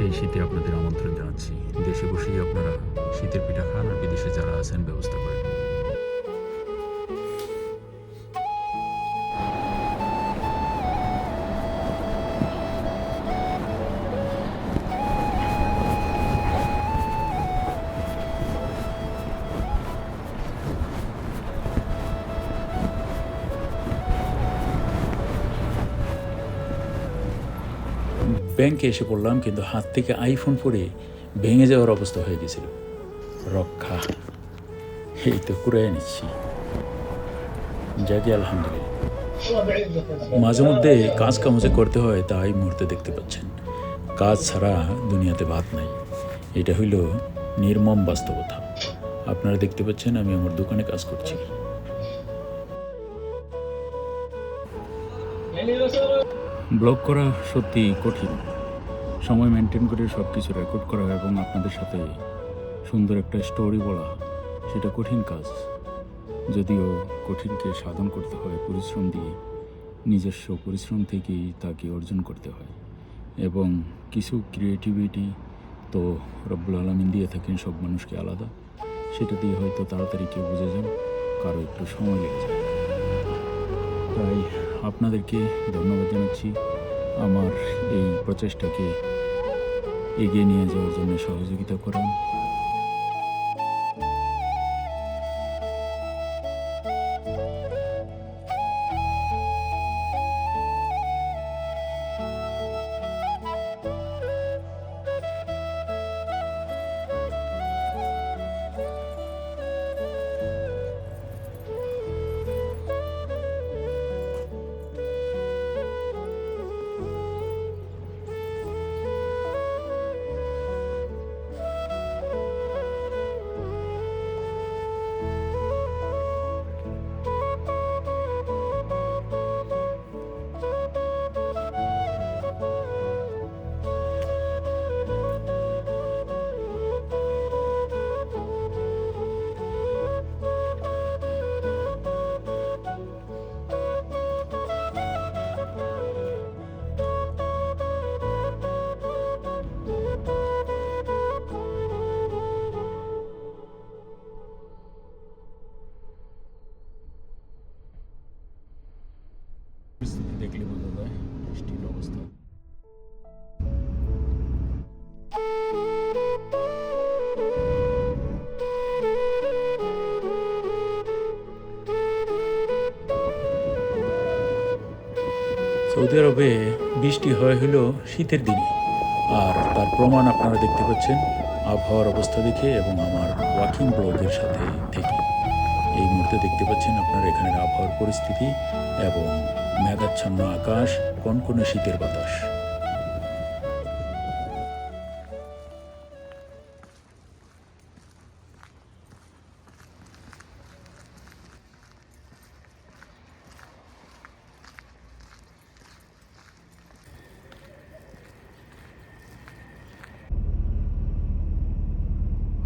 সেই শীতে আপনাদের আমন্ত্রণ জানাচ্ছি। দেশে বসেই আপনারা শীতের পিঠা খান আর বিদেশে যারা আছেন, ব্যবস্থা ব্যাংকে এসে পড়লাম, কিন্তু হাত থেকে আইফোন পড়ে ভেঙে যাওয়ার অবস্থা হয়ে গেছিল। রক্ষা, এই তো কুড়াই নিচ্ছি। যাকে আলহামদুলিল্লাহ। মাঝে মধ্যে কাজ কামজে করতে হয়, তা এই মুহূর্তে দেখতে পাচ্ছেন। কাজ ছাড়া দুনিয়াতে ভাত নাই। এটা হইল নির্মম বাস্তবতা। আপনারা দেখতে পাচ্ছেন, আমি আমার দোকানে কাজ করছি। ব্লগ করা সত্যি কঠিন। সময় মেনটেন করে সব কিছু রেকর্ড করা এবং আপনাদের সাথে সুন্দর একটা স্টোরি বলা সেটা কঠিন কাজ। যদিও কঠিনকে সাধন করতে হয়, পরিশ্রম দিয়ে, নিজস্ব পরিশ্রম থেকেই তাকে অর্জন করতে হয়। এবং কিছু ক্রিয়েটিভিটি তো রব্বুল আলমিন দিয়ে থাকেন, সব মানুষকে আলাদা। সেটা দিয়ে হয়তো তাড়াতাড়ি কেউ বুঝে যান, কারও একটু সময় লেগে যায়। তাই আপনাদেরকে ধন্যবাদ জানাচ্ছি। আমার এই প্রচেষ্টাকে এগিয়ে নিয়ে যাওয়ার জন্য সহযোগিতা করেন। দেখলে বোঝা যায় বৃষ্টির অবস্থা। সৌদি আরবে বৃষ্টি হয় হলো শীতের দিনে। আর তার প্রমাণ আপনারা দেখতে পাচ্ছেন আবহাওয়ার অবস্থা দেখে এবং আমার ওয়াকিং ব্লগের সাথে থেকে। এই মুহূর্তে দেখতে পাচ্ছেন আপনারা এখানের আবহাওয়ার পরিস্থিতি এবং মেঘাচ্ছন্ন আকাশ কনকনে শীতের বাতাস।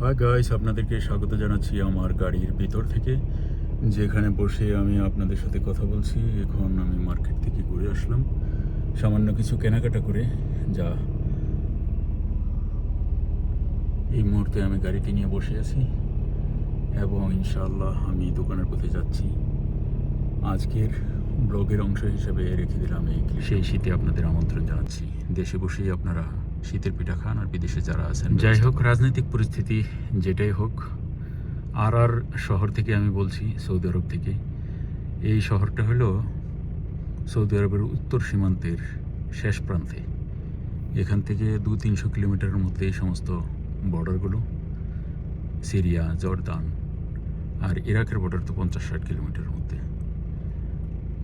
হাই গাইস আপনাদেরকে স্বাগত জানাচ্ছি আমার গাড়ির ভিতর থেকে। যেখানে বসে আমি আপনাদের সাথে কথা বলছি এখন আমি মার্কেট থেকে ঘুরে আসলাম। সামান্য কিছু কেনাকাটা করে যা এই মুহূর্তে আমি গাড়িটি নিয়ে বসে আছি এবং ইনশাআল্লাহ আমি দোকানের পথে যাচ্ছি। আজকের ব্লগের অংশ হিসেবে রেখে দিলাম এই সেই শীতে আপনাদের আমন্ত্রণ জানাচ্ছি। দেশে বসেই আপনারা শীতের পিঠা খান আর বিদেশে যারা আছেন যাই হোক রাজনৈতিক পরিস্থিতি যেটাই হোক আর আর শহর থেকে আমি বলছি, সৌদি আরব থেকে। এই শহরটা হলো সৌদি আরবের উত্তর সীমান্তের শেষ প্রান্তে। এখান থেকে দু তিনশো কিলোমিটারের মধ্যে এই সমস্ত বর্ডারগুলো, সিরিয়া, জর্দান আর ইরাকের বর্ডার তো পঞ্চাশ ষাট কিলোমিটারের মধ্যে।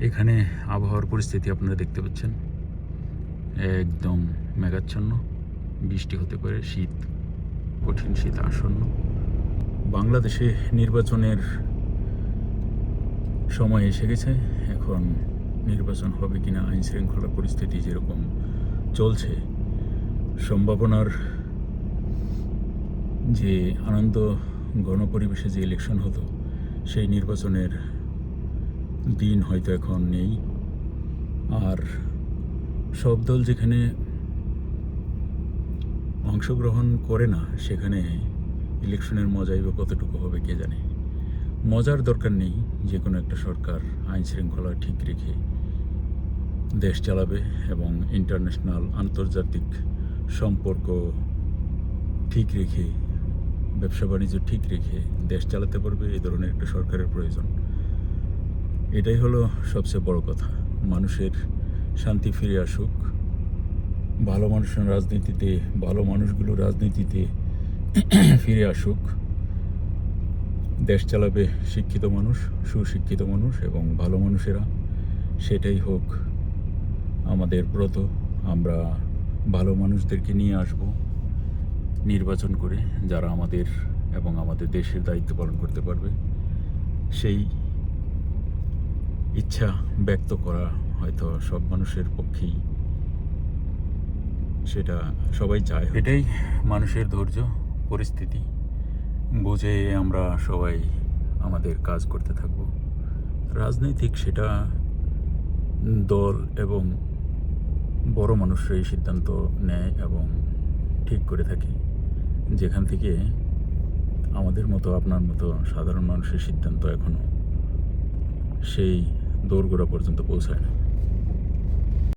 এখানে আবহাওয়ার পরিস্থিতি আপনারা দেখতে পাচ্ছেন। একদম মেঘাচ্ছন্ন, বৃষ্টি হতে পারে, শীত, কঠিন শীত আসন্ন। বাংলাদেশে নির্বাচনের সময় এসে গেছে। এখন নির্বাচন হবে কিনা আইন শৃঙ্খলা পরিস্থিতি যেরকম চলছে, সম্ভাবনার যে আনন্দ, গণপরিবেশে যে ইলেকশন হতো, সেই নির্বাচনের দিন হয়তো এখন নেই। আর সব দল যেখানে অংশগ্রহণ করে না, সেখানে ইলেকশনের মজাই বা কতটুকু হবে কে জানে? মজার দরকার নেই যে কোনো একটা সরকার আইন শৃঙ্খলা ঠিক রেখে দেশ চালাবে এবং ইন্টারন্যাশনাল আন্তর্জাতিক সম্পর্ক ঠিক রেখে, ব্যবসা বাণিজ্য ঠিক রেখে দেশ চালাতে পারবে এই ধরনের একটা সরকারের প্রয়োজন। এটাই হলো সবচেয়ে বড় কথা। মানুষের শান্তি ফিরে আসুক। ভালো মানুষের রাজনীতিতে, ভালো মানুষগুলো রাজনীতিতে ফিরে আসুক। দেশ চালাবে শিক্ষিত মানুষ, সুশিক্ষিত মানুষ এবং ভালো মানুষেরা। সেটাই হোক আমাদের ব্রত। আমরা ভালো মানুষদেরকে নিয়ে আসব নির্বাচন করে, যারা আমাদের এবং আমাদের দেশের দায়িত্ব পালন করতে পারবে। সেই ইচ্ছা ব্যক্ত করা হয়তো সব মানুষের পক্ষেই। সেটা সবাই চায় এটাই মানুষের ধৈর্য। পরিস্থিতি। বুঝে আমরা সবাই আমাদের কাজ করতে থাকব। রাজনৈতিক সেটা দল এবং বড় মানুষরাই সিদ্ধান্ত নেয় এবং ঠিক করে থাকে। যেখান থেকে আমাদের মতো, আপনার মতো সাধারণ মানুষের সিদ্ধান্ত এখনও সেই দোরগোড়া পর্যন্ত পৌঁছায় না।